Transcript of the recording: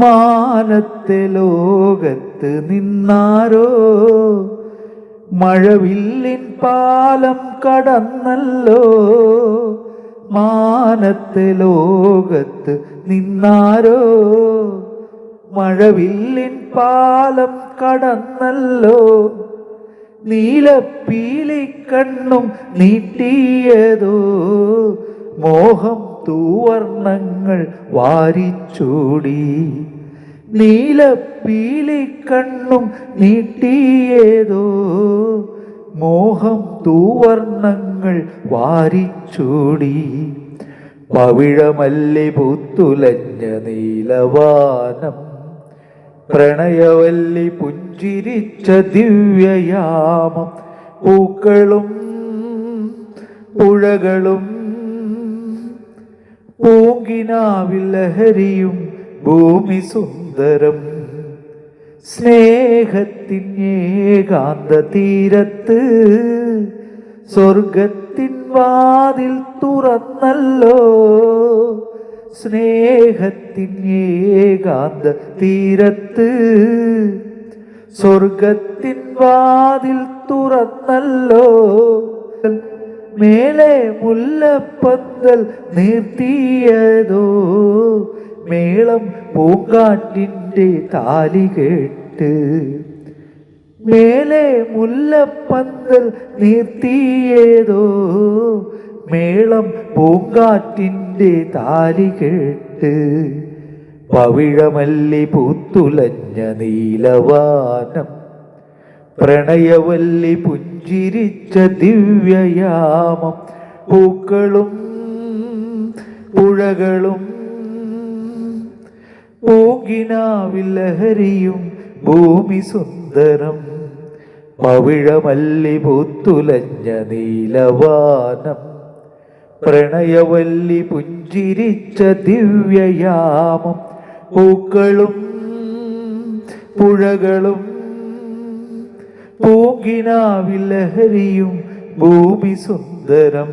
മാനത്തെ ലോകത്ത് നിന്നാരോ? മഴവില്ലിൻ പാലം കടന്നല്ലോ. മാനത്തെ ലോകത്ത് നിന്നാരോ? മഴവില്ലിൻ പാലം കടന്നല്ലോ. നീലപ്പീലിക്കണ്ണും നീട്ടിയതോ? മോഹം തൂവർണങ്ങൾ വാരിച്ചൂടി. നീലപ്പീലി കണ്ണും നീട്ടിയതോ. മോഹം തൂവർണങ്ങൾ വാരിച്ചൂടി. പവിഴമല്ലി പൂത്തുലഞ്ഞ നീലവാനം. പ്രണയവല്ലി പുഞ്ചിരിച്ച ദിവ്യയാമം. പൂക്കളും പുഴകളും പൂങ്കിനാവിൽ ലഹരിയും ഭൂമി സുന്ദരം. സ്നേഹത്തിൻ ഏകാന്ത തീരത്ത് സ്വർഗത്തിൻ വാതിൽ തുറന്നല്ലോ. സ്നേഹത്തിൻ ഏകാന്ത തീരത്ത് സ്വർഗത്തിൻ വാതിൽ തുറന്നല്ലോ. മേലെ മുല്ലപ്പന്തൽ നീർത്തിയതോ? മേളം പൂങ്കാട്ടിന്റെ താലി കേട്ട് മേലെ മുല്ലപ്പന്തൽ നീർത്തിയതോ? മേളം പൂങ്കാറ്റിന്റെ താലി കേട്ട് പവിഴമല്ലി പൂത്തുലഞ്ഞ നീലവാനം പ്രണയവല്ലി പുഞ്ചിരിച്ച ദിവ്യയാമം പൂക്കളും പുഴകളും പൂങ്കിനാവിൽ ലഹരിയും ഭൂമി സുന്ദരം പവിഴമല്ലി പൂത്തുലഞ്ഞ നീലവാനം. പ്രണയവല്ലി പുഞ്ചിരിച്ച ദിവ്യയാമം പൂക്കളും പുഴകളും പൂങ്കിനാവിൽ ലഹരിയും ഭൂമി സുന്ദരം.